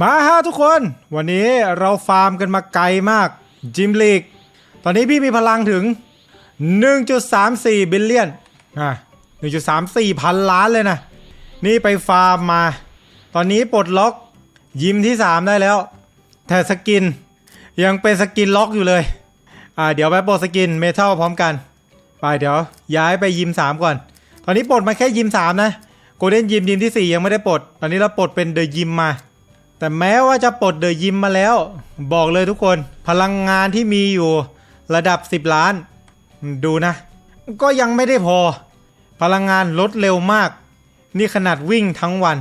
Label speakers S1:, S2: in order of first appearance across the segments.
S1: มาฮะทุกคน วันนี้เราฟาร์มกันมาไกลมากจิมลีก ตอนนี้พี่มีพลังถึง 1.34 บิลเลียนอะ1.34 พันล้านเลยนะ นี่ไปฟาร์มมา ตอนนี้ปลดล็อกยิมที่ 3 ได้แล้ว แต่สกินยังเป็นสกินล็อกอยู่เลย อ่าเดี๋ยวไปปลดสกินเมทัลพร้อมกัน ไปเดี๋ยวย้ายไปยิม 3 ก่อน ตอนนี้ปลดมาแค่ยิม 3 นะโกลเด้นยิมยิมที่ 4 ยังไม่ได้ปลด ตอนนี้เราปลดเป็นเดอะยิมมา แต่แม้ว่าจะปลดเดอะยิมมาแล้ว บอกเลยทุกคนพลังงานที่มีอยู่ระดับ 10 ล้าน ดูนะ ก็ยังไม่ได้พอ พลังงานลดเร็วมาก นี่ขนาดวิ่งทั้งวัน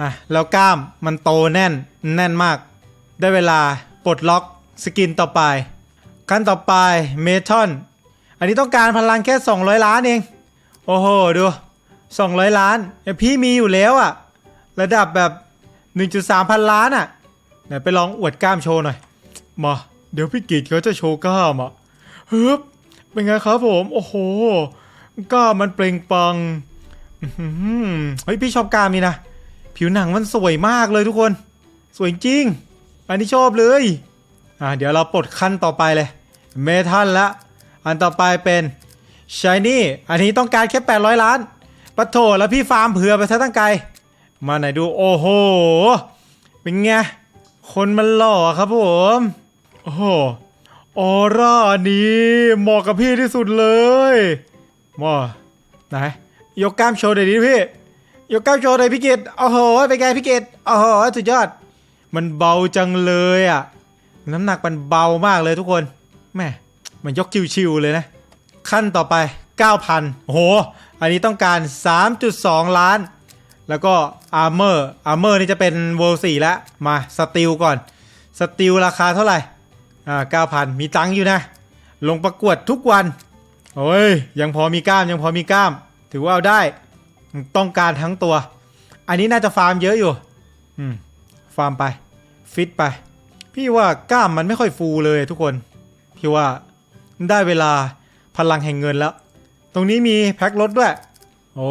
S1: อะแล้วกล้ามมันโตแน่นแน่นมาก ได้เวลาปลดล็อกสกินต่อไปขั้นต่อไปเมทัลอันนี้ต้องการพลังแค่ 200 ล้านเอง โอ้โห ดู 200 ล้าน พี่มีอยู่แล้วอะระดับแบบ 1.3 พันล้านอะไหนไปลองอวดกล้ามโชว์หน่อยมาเดี๋ยวพี่กิจเขาจะโชว์กล้ามอะฮึบเป็นไงครับผม โอ้โหกล้ามมันเปล่งปลังเฮ้ยพี่ชอบกล้ามนี่นะผิวหนังมันสวยมากเลยทุกคน สวยจริง อันนี้ชอบเลยอ่าเดี๋ยวเราปลดขั้นต่อไปเลย เมทัลละอันต่อไปเป็นชายนี่อันนี้ต้องการแค่ 800 ล้านปะโถแล้วพี่ฟาร์มเผื่อไปซะตั้งไกล มาไหนดูโอ้โห เป็นไง คนมันหล่อครับผม โอ้โหออร่านี้เหมาะกับพี่ที่สุดเลยมาไหนยกกล้ามโชว์หน่อยดิพี่ ยกกล้ามโชว์หน่อยพี่เกดโอ้โหเป็นไงพี่เกดโอ้โหสุดยอด มันเบาจังเลยอะ น้ำหนักมันเบามากเลยทุกคนแม่มันยกชิวๆเลยนะ ขั้นต่อไป 9,000โอ้โห อันนี้ต้องการ 3.2 ล้าน แล้วก็ อาร์เมอร์อาร์เมอร์นี่จะเป็นเวลสี่แล้ว มาสติลก่อน สติลราคาเท่าไหร่ อ่า9,000มีตังค์อยู่นะ ลงประกวดทุกวัน โอ้ย ยังพอมีกล้ามยังพอมีกล้าม ถือว่าเอาได้ ต้องการทั้งตัว อันนี้น่าจะฟาร์มเยอะอยู่ อืม ฟาร์มไป ฟิตไป พี่ว่ากล้ามมันไม่ค่อยฟูเลยทุกคน พี่ว่าได้เวลาพลังแห่งเงินแล้ว ตรงนี้มีแพ็ครถด้วย โอ้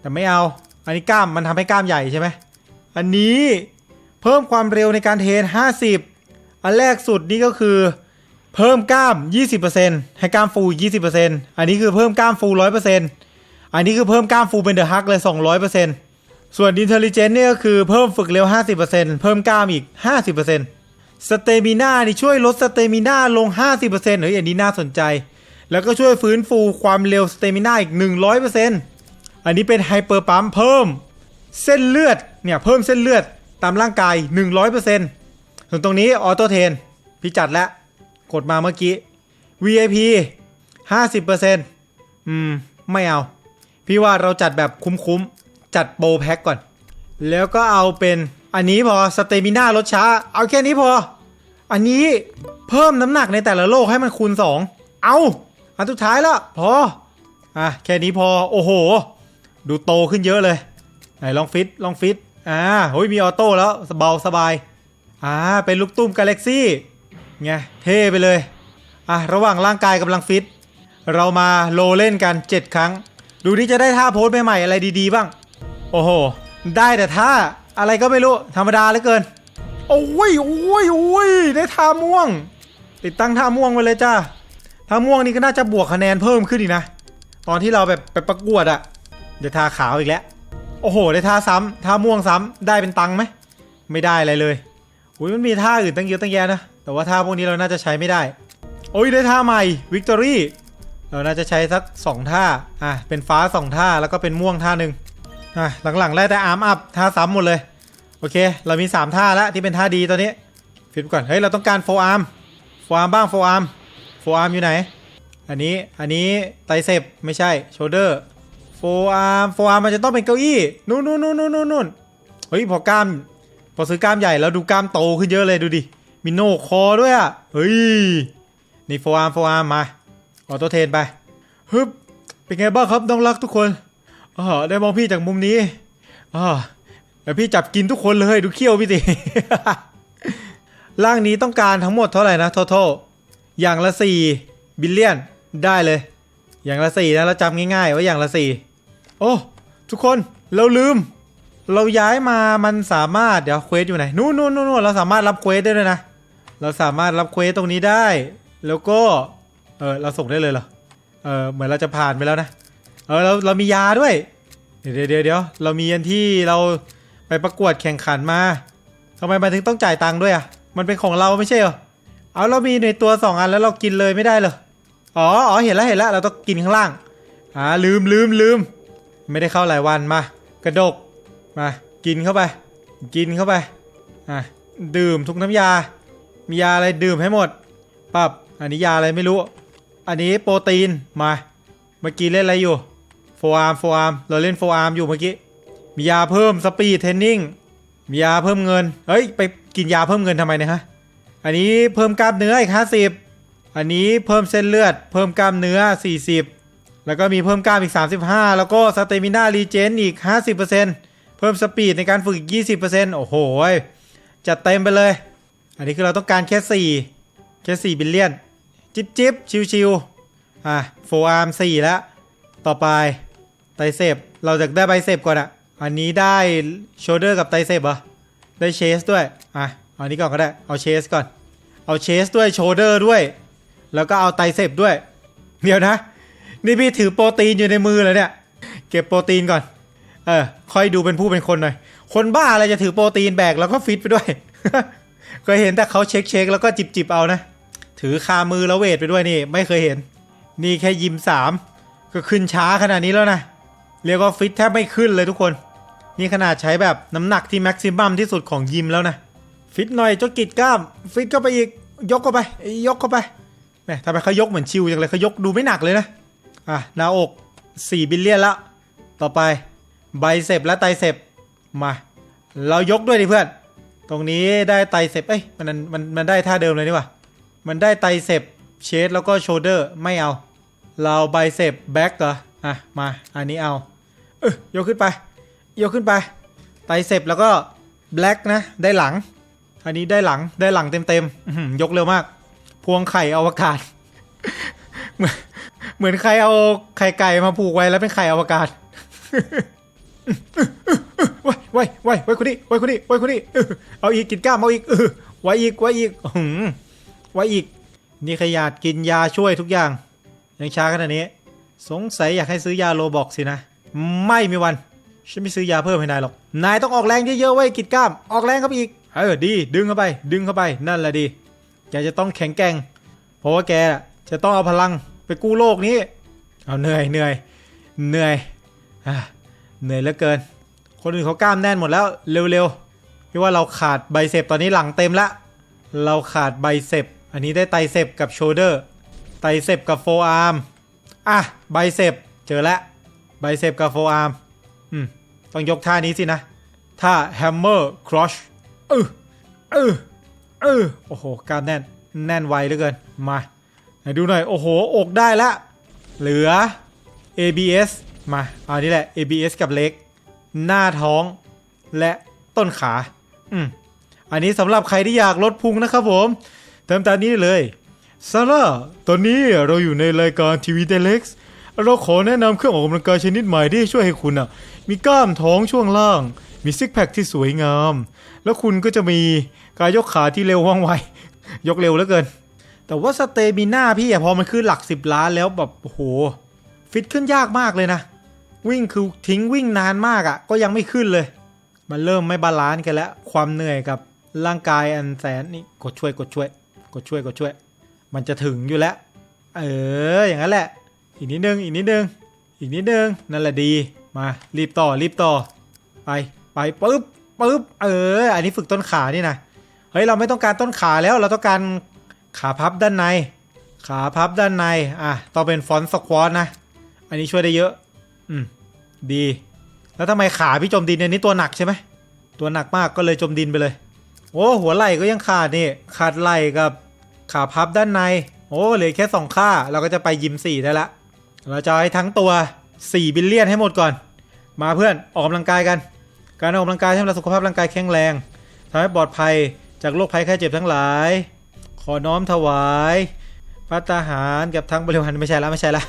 S1: แต่ไม่เอา อันนี้กล้ามมันทำให้กล้ามใหญ่ใช่ไหมอันนี้เพิ่มความเร็วในการเทรน50 อันแรกสุดนี่ก็คือเพิ่มกล้าม 20%ให้กล้ามฟู20%อันนี้คือเพิ่มกล้ามฟู100%อันนี้คือเพิ่มกล้ามฟูเป็นเดอะฮักเลย 200%ส่วน Intelligence เนี่ยก็คือเพิ่มฝึกเร็ว 50%เพิ่มกล้ามอีก 50%สเตมิน่านี่ช่วยลดสเตมิน่าลง 50%เฮ้ยอันนี้น่าสนใจ แล้วก็ช่วยฟื้นฟูความเร็วสเตมิน่าอีก 100% อันนี้เป็นไฮเปอร์ปั๊มเพิ่มเส้นเลือดเนี่ยเพิ่มเส้นเลือดตามร่างกาย 100%ส่วนตรงนี้ออโตเทนพี่จัดแล้วกดมาเมื่อกี้ VIP 50%อืม ไม่เอา พี่ว่าเราจัดแบบคุ้มๆ จัดโปรแพ็กก่อน แล้วก็เอาเป็นอันนี้พอสเตมิน่าลดช้า เอาแค่นี้พอ อันนี้เพิ่มน้ำหนักในแต่ละโลกให้มันคูณ 2 เอาอันสุดท้ายละพอ อะ แค่นี้พอ โอ้โห ดูโตขึ้นเยอะเลย ไหนลองฟิตลองฟิตอ่าเฮ้ยมีออโต้แล้วเบาสบายอ่าเป็นลูกตุ้มกาแล็กซี่ไงเท่ไปเลยอะระหว่างร่างกายกำลังฟิต เรามาโลเล่นกัน 7 ครั้ง ดูนี่จะได้ท่าโพสใหม่ๆอะไรดีๆบ้าง โอ้โห ได้แต่ท่าอะไรก็ไม่รู้ ธรรมดาเหลือเกิน โอ้ยโอ้ยโอ้ยได้ท่าม่วง ติดตั้งท่าม่วงไว้เลยจ้าท่าม่วงนี่ก็น่าจะบวกคะแนนเพิ่มขึ้นอีกนะ ตอนที่เราแบบไปประกวดอะ เดี๋ยวทาขาวอีกแล้ว โอ้โห ได้ท่าซ้ำท่าม่วงซ้ำได้เป็นตังไหม ไม่ได้อะไรเลยอุ้ยมันมีท่าอื่นตั้งเยอะตั้งแยะนะ แต่ว่าท่าพวกนี้เราน่าจะใช้ไม่ได้ โอ้ยได้ท่าใหม่วิกตอรี่เราน่าจะใช้สักสองท่า อะ เป็นฟ้าสองท่า แล้วก็เป็นม่วงท่าหนึ่งอะ หลังๆไล่แต่อาร์มอัพ ท่าซ้ำหมดเลย โอเค เรามี 3 ท่าแล้วที่เป็นท่าดีตอนนี้ฟิตก่อน เฮ้ย เราต้องการโฟอาร์ม โฟอาร์มบ้าง โฟอาร์ม โฟอาร์มอยู่ไหน อันนี้ อันนี้ไตเซปไม่ใช่ โชเดอร์ ฟอาร์มโฟอาร์มมันจะต้องเป็นเก้าอี้นู่นนู่นนู่นนู่นนู่นเฮ้ยพอกล้าม พอซื้อกล้ามใหญ่แล้วดูกล้ามโตขึ้นเยอะเลยดูดิมีโนคอด้วยอะเฮ้ยนี่โฟอาร์มโฟอาร์มมาออโตเทนไปฮึบเป็นไงบ้างครับน้องรักทุกคนอ๋อได้มองพี่จากมุมนี้อ๋อแล้วพี่จับกินทุกคนเลยดูเขี้ยวพี่สิร่างนี้ต้องการทั้งหมดเท่าไหร่นะ total อย่างละ4บิลเลียนได้เลย อย่างละ4นะเราจำง่ายๆว่าอย่างละ4 โอ้ทุกคนเราลืม เราย้ายมามันสามารถเดี๋ยวเควสอยู่ไหนนู่นนู่นนู่นเราสามารถรับเควสได้ด้วยนะเราสามารถรับเควสตรงนี้ได้ แล้วก็เออเราส่งได้เลยเหรอเออเหมือนเราจะผ่านไปแล้วนะเออเราเรามียาด้วย เดี๋ยวเดี๋ยวเดี๋ยวเรามีอันที่เราไปประกวดแข่งขันมาทำไมมันถึงต้องจ่ายตังค์ด้วยอะมันเป็นของเราไม่ใช่เหรอเอาเรามีในตัวสองอันแล้วเรากินเลยไม่ได้เหรออ๋ออ๋อเห็นแล้วเห็นแล้วเราต้องกินข้างล่างอ่าลืมลืมลืม ไม่ได้เข้าหลายวันมา กระดกมากินเข้าไป กินเข้าไปอะดื่มทุกน้ำยา มียาอะไรดื่มให้หมดปับอันนี้ยาอะไรไม่รู้ อันนี้โปรตีนมาเมื่อกี้เล่นอะไรอยู่โฟอาร์มโฟอาร์มเราเล่นโฟอาร์มอยู่เมื่อกี้มียาเพิ่มสปีดเทรนนิ่งมียาเพิ่มเงินเฮ้ยไปกินยาเพิ่มเงินทำไมเนะฮะอันนี้เพิ่มกล้ามเนื้ออีกห้าสิบอันนี้เพิ่มเส้นเลือด เพิ่มกล้ามเนื้อ40 แล้วก็มีเพิ่มกล้ามอีก 35 แล้วก็สเตมินารีเจนอีก 50%เพิ่มสปีดในการฝึกอีก 20%โอ้โหจัดเต็มไปเลย อันนี้คือเราต้องการแค่ 4 แค่4บิลเลียน จิบจิบชิวชิวอะโฟอาร์ม4แล้ว ต่อไปไตเซปเราจะได้ไบเซปก่อนอะอันนี้ได้โชเดอร์กับไตเซปเหรอ ได้เชสด้วย อะเอาอันนี้ก่อนก็ได้ เอาเชสก่อน เอาเชสด้วยโชเดอร์ด้วย แล้วก็เอาไตเซปด้วย เดี๋ยวนะ นี่พี่ถือโปรตีนอยู่ในมือเลยเนี่ย เก็บโปรตีนก่อน เออค่อยดูเป็นผู้เป็นคนหน่อย คนบ้าอะไรจะถือโปรตีนแบกแล้วก็ฟิตไปด้วย เคยเห็นแต่เขาเช็คเช็คแล้วก็จิบจิบเอานะ ถือคามือแล้วเวทไปด้วยนี่ ไม่เคยเห็น นี่แค่ยิมสามก็ขึ้นช้าขนาดนี้แล้วนะ เรียกว่าฟิตแทบไม่ขึ้นเลยทุกคน นี่ขนาดใช้แบบน้ำหนักที่แม็กซิมัมที่สุดของยิมแล้วนะ ฟิตหน่อยเจ้ากิดกล้าม ฟิตเข้าไปอีก ยกเข้าไป ยกเข้าไปแหมทำไมเขายกเหมือนชิวจังเลยเขายกดูไม่หนักเลยนะ อะหน้าอก4บิลเลียนละ ต่อไปไบเซปและไตเซปมา เรายกด้วยดิเพื่อน ตรงนี้ได้ไตเซปเอ้ยมันมันมันได้ท่าเดิมเลยนี่ว่ามันได้ไตเซปเชสแล้วก็โชเดอร์ไม่เอา เราไบเซปแบ็กเหรออะมาอันนี้เอาเออยกขึ้นไป ยกขึ้นไปไตเซปแล้วก็แบล็กนะได้หลัง อันนี้ได้หลังได้หลังเต็มๆยกเร็วมาก พวงไข่อวกาศ เหมือนใครเอาไข่ไก่มาผูกไว้แล้วเป็นไข่อวกาศไว้ไว้ไว้ไว้คนนี้ไว้คนนี้ไว้คนนี้เอาอีกกินกล้ามเอาอีกเออไว้อีกไว้อีกหืไว้อีก นี่ขยาดกินยาช่วยทุกอย่าง ยังช้าขนาดนี้ สงสัยอยากให้ซื้อยาโลบอกสินะ ไม่มีวัน ฉันไม่ซื้อยาเพิ่มให้นายหรอก นายต้องออกแรงเยอะๆไว้กิดกล้าม ออกแรงเข้าไปอีก เออดี ดึงเข้าไป ดึงเข้าไป นั่นแหละดี แกจะต้องแข็งแกร่ง เพราะว่าแกจะต้องเอาพลัง กู้โลกนี้ เอาเหนื่อยเหนื่อยเหนื่อยเหนื่อยเหลือเกิน คนอื่นเขากล้ามแน่นหมดแล้วเร็วๆพี่ว่าเราขาดไบเซปตอนนี้หลังเต็มละ เราขาดไบเซปอันนี้ได้ไตเซปกับโชเดอร์ ไตเซปกับโฟอาร์มอะไบเซปเจอแล้วไบเซปกับโฟอาร์มอืมต้องยกท่านี้สินะ ท่าแฮมเมอร์ครอชเออเออเออโอ้โหกล้ามแน่น แน่นไวเหลือเกิน มา ไหนดูหน่อย โอ้โห อกได้ละ เหลือ ABS มาเอานี่แหละ ABS กับเล็ก หน้าท้องและต้นขา อืม อันนี้สำหรับใครที่อยากลดพุงนะครับผม เติมตามนี้เลยซาร่าตอนนี้เราอยู่ในรายการทีวีเดเล็กซ์เราขอแนะนำเครื่องออกกำลังกายชนิดใหม่ที่ช่วยให้คุณอะ มีกล้ามท้องช่วงล่าง มีซิกแพคที่สวยงาม แล้วคุณก็จะมีการยกขาที่เร็วว่องไว ยกเร็วเหลือเกิน แต่ว่าสเตมิน่าพี่อะพอมันขึ้นหลัก10ล้านแล้วแบบโอ้โห ฟิตขึ้นยากมากเลยนะ วิ่งคือทิ้งวิ่งนานมากอะก็ยังไม่ขึ้นเลย มันเริ่มไม่บาลานซ์กันแล้ว ความเหนื่อยกับร่างกายอันแสนนี่กดช่วยกดช่วย กดช่วยกดช่วย มันจะถึงอยู่แล้ว เอออย่างนั้นแหละ อีกนิดนึงอีกนิดนึงอีกนิดนึงนั่นแหละดีมารีบต่อรีบต่อ ไปไปปึ๊บปึ๊บเออ อันนี้ฝึกต้นขานี่นะเฮ้ยเราไม่ต้องการต้นขาแล้วเราต้องการ ขาพับด้านใน ขาพับด้านใน อะ ต้องเป็นฟอนต์สควอตนะ อันนี้ช่วยได้เยอะ อืม ดี แล้วทำไมขาพี่จมดินเนี่ยนี่ตัวหนักใช่ไหม ตัวหนักมากก็เลยจมดินไปเลย โอ้หัวไหล่ก็ยังขาดนี่ ขาดไหล่กับขาพับด้านใน โอ้เหลือแค่สองค่าเราก็จะไปยิมสี่ได้ละ เราจะให้ทั้งตัว4บิลเลียนให้หมดก่อน มาเพื่อนออกกำลังกายกัน การออกกำลังกายทำให้เราสุขภาพร่างกายแข็งแรงทำให้ปลอดภัยจากโรคภัยไข้เจ็บทั้งหลาย ขอน้อมถวายพัตตาหารกับทั้งบริวารไม่ใช่ละไม่ใช่ละ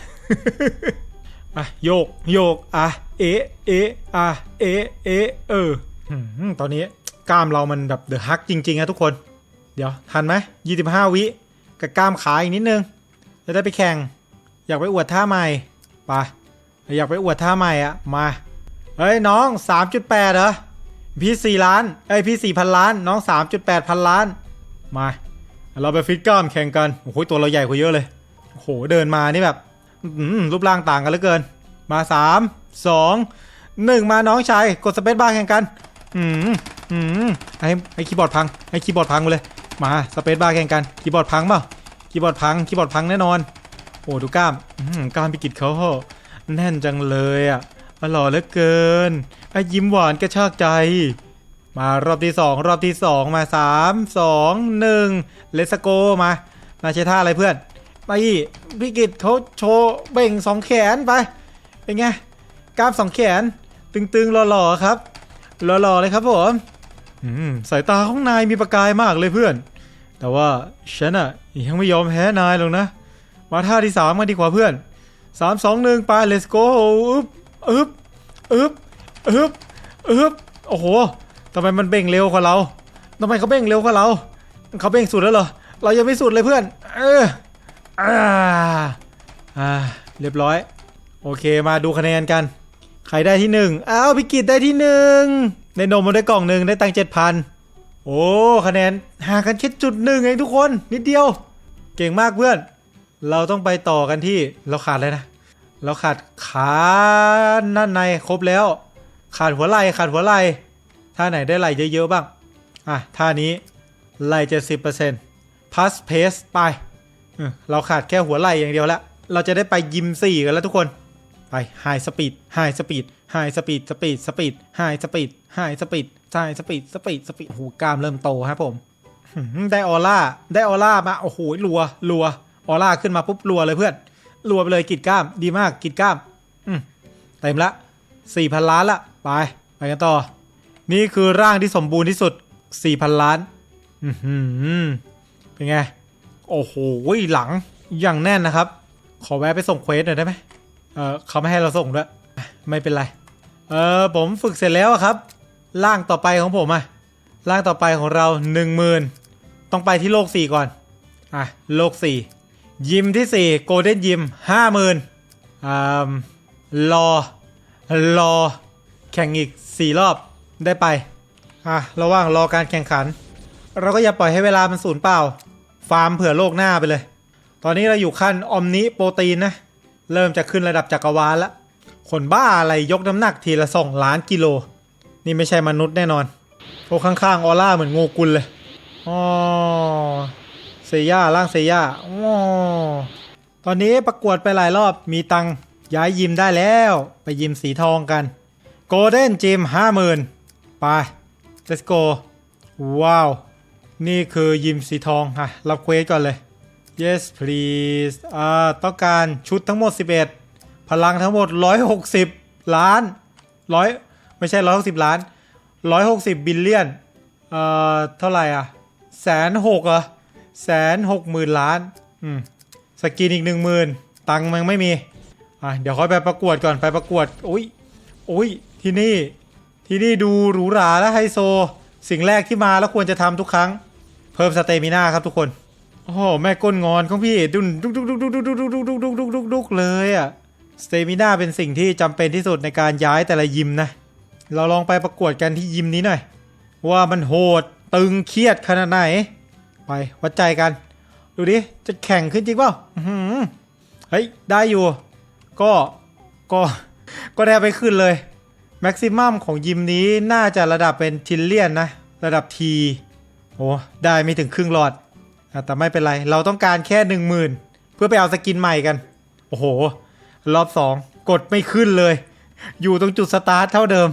S1: อะโยกโยกอะเอะเอะอะเอะเอะเออหืมตอนนี้กล้ามเรามันแบบเดอะฮักจริงๆนะทุกคน เดี๋ยวทันไหมยี่สิบห้าวิกับกล้ามขาอีกนิดนึงจะได้ไปแข่ง อยากไปอวดท่าใหม่ไปอยากไปอวดท่าใหม่อะมาเฮ้ยน้อง 3.8เหรอพี่สี่ล้านเอ้ยพี่สี่พันล้าน น้อง 3.8 พันล้านมา เราไปฟิตกล้ามแข่งกัน โอ้โหตัวเราใหญ่กว่าเยอะเลย โอ้โหเดินมานี่แบบรูปร่างต่างกันเหลือเกิน มา3 2 1มาน้องชายกดสเปซบาร์แข่งกัน อืมอืมให้ให้คีย์บอร์ดพังให้คีย์บอร์ดพังไปเลย มาสเปซบาร์แข่งกันคีย์บอร์ดพังเปล่าคีย์บอร์ดพังคีย์บอร์ดพังแน่นอน โอ้ดูกล้ามกล้ามพิกิตเขาแน่นจังเลยอะอร่อยเหลือเกินไอ้ยิ้มหวานกระชากใจ มารอบที่สองรอบที่สองมาสามสองหนึ่งเลสโกมา มาใช้ท่าอะไรเพื่อนไปพี่กิตเขาโชว์เบ่งสองแขนไป เป็นไงกล้ามสองแขน ตึงๆหล่อๆครับหล่อๆเลยครับผมอืมสายตาของนายมีประกายมากเลยเพื่อน แต่ว่าฉันอะยังไม่ยอมแพ้นายหรอกนะ มาท่าที่สามกันดีกว่าเพื่อนสามสองหนึ่งไป let's go อึบอึบอึบอึบอึบโอ้โห ทำไมมันเบ่งเร็วกว่าเราทำไมเขาเบ่งเร็วกว่าเรา เขาเบ่งสุดแล้วเหรอ เรายังไม่สุดเลยเพื่อน เอออ่าอ่าเรียบร้อย โอเคมาดูคะแนนกัน ใครได้ที่หนึ่งอ้าวพิกิตได้ที่หนึ่งได้นมมาได้กล่องหนึ่งได้ตังเจ็ดพันโอ้คะแนนห่างกันแค่จุดหนึ่งเองทุกคน นิดเดียว เก่งมากเพื่อน เราต้องไปต่อกันที่เราขาดเลยนะ เราขาดขาด้านในครบแล้ว ขาดหัวไหล่ขาดหัวไหล่ ท่าไหนได้ไหลเยอะๆบ้าง อะ ท่านี้ไหลเจ็ดสิบเปอร์เซ็นต์พัสเพสไป เราขาดแค่หัวไหลอย่างเดียวละ เราจะได้ไปยิมสี่กันแล้วทุกคน ไปไฮสปีดไฮสปีดไฮสปีดสปีดสปีดไฮสปีดไฮสปีดไฮสปีดสปีดสปีดโอ้โหกล้ามเริ่มโตครับผมหืมได้ออร่า ได้ออร่ามา โอ้โห รัว รัว ออร่าขึ้นมาปุ๊บ รัวเลยเพื่อน รัวไปเลยกิดกล้าม ดีมาก กิดกล้าม อืมเต็มละสี่พันล้านละ ไป ไปกันต่อ นี่คือร่างที่สมบูรณ์ที่สุดสี่พันล้าน อือหือเป็นไง โอ้โหหลังอย่างแน่นนะครับ ขอแวะไปส่งเควสหน่อยได้ไหมเออเขาไม่ให้เราส่งด้วย ไม่เป็นไร เออผมฝึกเสร็จแล้วครับ ร่างต่อไปของผมอะร่างต่อไปของเรา1 0,000ต้องไปที่โลก 4 ก่อน อะ โลก 4 ยิมที่ 4 โกลเด้นยิม50,000อ่ารอ รอ แข่งอีก 4 รอบ ได้ไป อะ ระหว่างรอการแข่งขัน เราก็อย่าปล่อยให้เวลามันสูญเปล่า ฟาร์มเผื่อโลกหน้าไปเลย ตอนนี้เราอยู่ขั้นอมนิโปรตีนนะ เริ่มจะขึ้นระดับจักรวาลล้วคนบ้าอะไรยกน้ำหนักทีละสองล้านกิโล นี่ไม่ใช่มนุษย์แน่นอนโอ้ข้างๆออร่าเหมือนงูกุลเลยอ๋อเซย่าร่างเซย่าอ๋อตอนนี้ประกวดไปหลายรอบมีตังย้ายยิมได้แล้ว ไปยิมสีทองกัน โกลเด้นจิมห้าหมื่น ไป let's go ว้าว นี่คือยิมสีทองอะรับเควสก่อนเลย yes please อ่าต้องการชุดทั้งหมด 11 พลังทั้งหมด 160 ล้านร้อยไม่ใช่ 160 ล้าน 160 บิลเลียนเอ่อเท่าไหร่อะแสนหกเหรอแสนหกหมื่นล้านอืมสกินอีกหนึ่งหมื่นตังค์มันไม่มีอะเดี๋ยวค่อยไปประกวดก่อนไปประกวดอุ้ยอุ้ยที่นี่ ที่นี่ดูหรูหราและไฮโซ สิ่งแรกที่มาแล้วควรจะทำทุกครั้ง เพิ่มสเตมิน่าครับทุกคน โอ้โหแม่ก้นงอนของพี่ดุนดุกดุกดุกดุกดุกดุกดุกดุกดุกดุกดุกดุกเลยอะสเตมิน่าเป็นสิ่งที่จำเป็นที่สุดในการย้ายแต่ละยิมนะ เราลองไปประกวดกันที่ยิมนี้หน่อย ว่ามันโหดตึงเครียดขนาดไหน ไปวัดใจกัน ดูดิ จะแข่งขึ้นจริงเปล่าอื้อหือเฮ้ยได้อยู่ ก็ก็ก็ได้ไปขึ้นเลย แม็กซิมัมของยิมนี้น่าจะระดับเป็นทิลเลียนนะ ระดับทีโอ้ได้ไม่ถึงครึ่งหลอดอะแต่ไม่เป็นไร เราต้องการแค่หนึ่งหมื่นเพื่อไปเอาสกินใหม่กัน โอ้โห รอบสองกดไม่ขึ้นเลย อยู่ตรงจุดสตาร์ทเท่าเดิม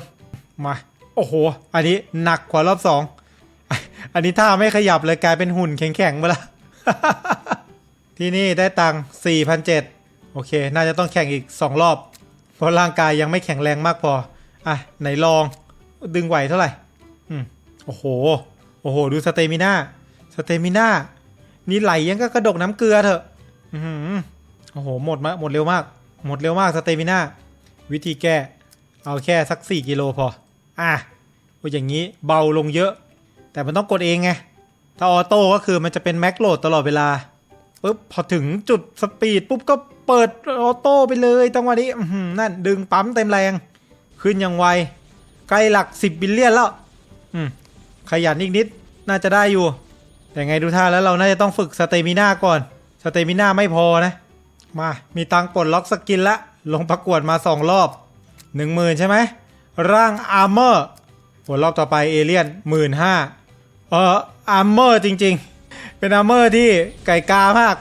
S1: มา โอ้โห อันนี้หนักกว่ารอบสองอันนี้ถ้าไม่ขยับเลยกลายเป็นหุ่นแข็งๆไปละที่นี่ได้ตังค์4,007โอเค น่าจะต้องแข่งอีก 2 รอบ เพราะร่างกายยังไม่แข็งแรงมากพอ อะ ไหนลองดึงไหวเท่าไหร่ อืม โอ้โห โอ้โห ดูสเตมิน่า สเตมิน่า นี่ไหลยังก็กระดกน้ำเกลือเถอะ อือหือโอ้โห หมดมาหมดเร็วมาก หมดเร็วมากสเตมิน่า วิธีแก้ เอาแค่สัก4กิโลพอ อะว่าอย่างนี้เบาลงเยอะ แต่มันต้องกดเองไง ถ้าออโต้ก็คือมันจะเป็นแม็กโหลดตลอดเวลาปุ๊บพอถึงจุดสปีดปุ๊บก็เปิดออโต้ไปเลยจังหวะนี้นั่นดึงปั๊มเต็มแรง ขึ้นย่างไวใกล้หลัก 10บิลเลียนแล้ว อืม ขยันอีกนิด น่าจะได้อยู่ แต่ไงดูท่าแล้วเราน่าจะต้องฝึกสเตมิน่าก่อน สเตมิน่าไม่พอนะ มา มีตังปลดล็อกสกินละ ลงประกวดมา 2 รอบ 10,000 ใช่ไหม ร่างอาร์เมอร์ผลรอบต่อไปเอเลียนหมื่นห้าเอออาร์เมอร์จริง ๆ เป็นอาร์เมอร์ที่ไก่กามาก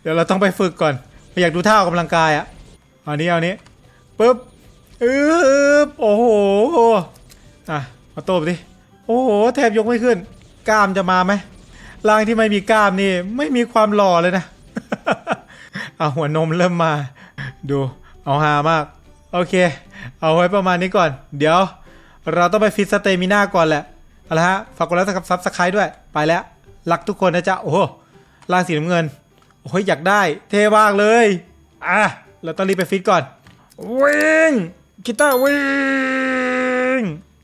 S1: เดี๋ยวเราต้องไปฝึกก่อน อยากดูท่าออกกำลังกายอะเอานี้เอานี้ปึ๊บ อืบโอ้โหอะมาโตบดิโอ้โหแทบยกไม่ขึ้น กล้ามจะมาไหมร่างที่ไม่มีกล้ามนี่ไม่มีความหล่อเลยนะเอาหัวนมเริ่มมา ดูเอาฮามาก โอเค เอาไว้ประมาณนี้ก่อน เดี๋ยว เราต้องไปฟิตสเตมิน่าก่อนแหละเอาละฮะฝากกดไลค์กับซับสไครต์ด้วย ไปแล้วรักทุกคนนะจ๊ะ โอ้โหร่างสีน้ำเงิน โอ้ยอยากได้ เท่มากเลย อะ เราต้องรีบไปฟิตก่อน วิ่ง kita!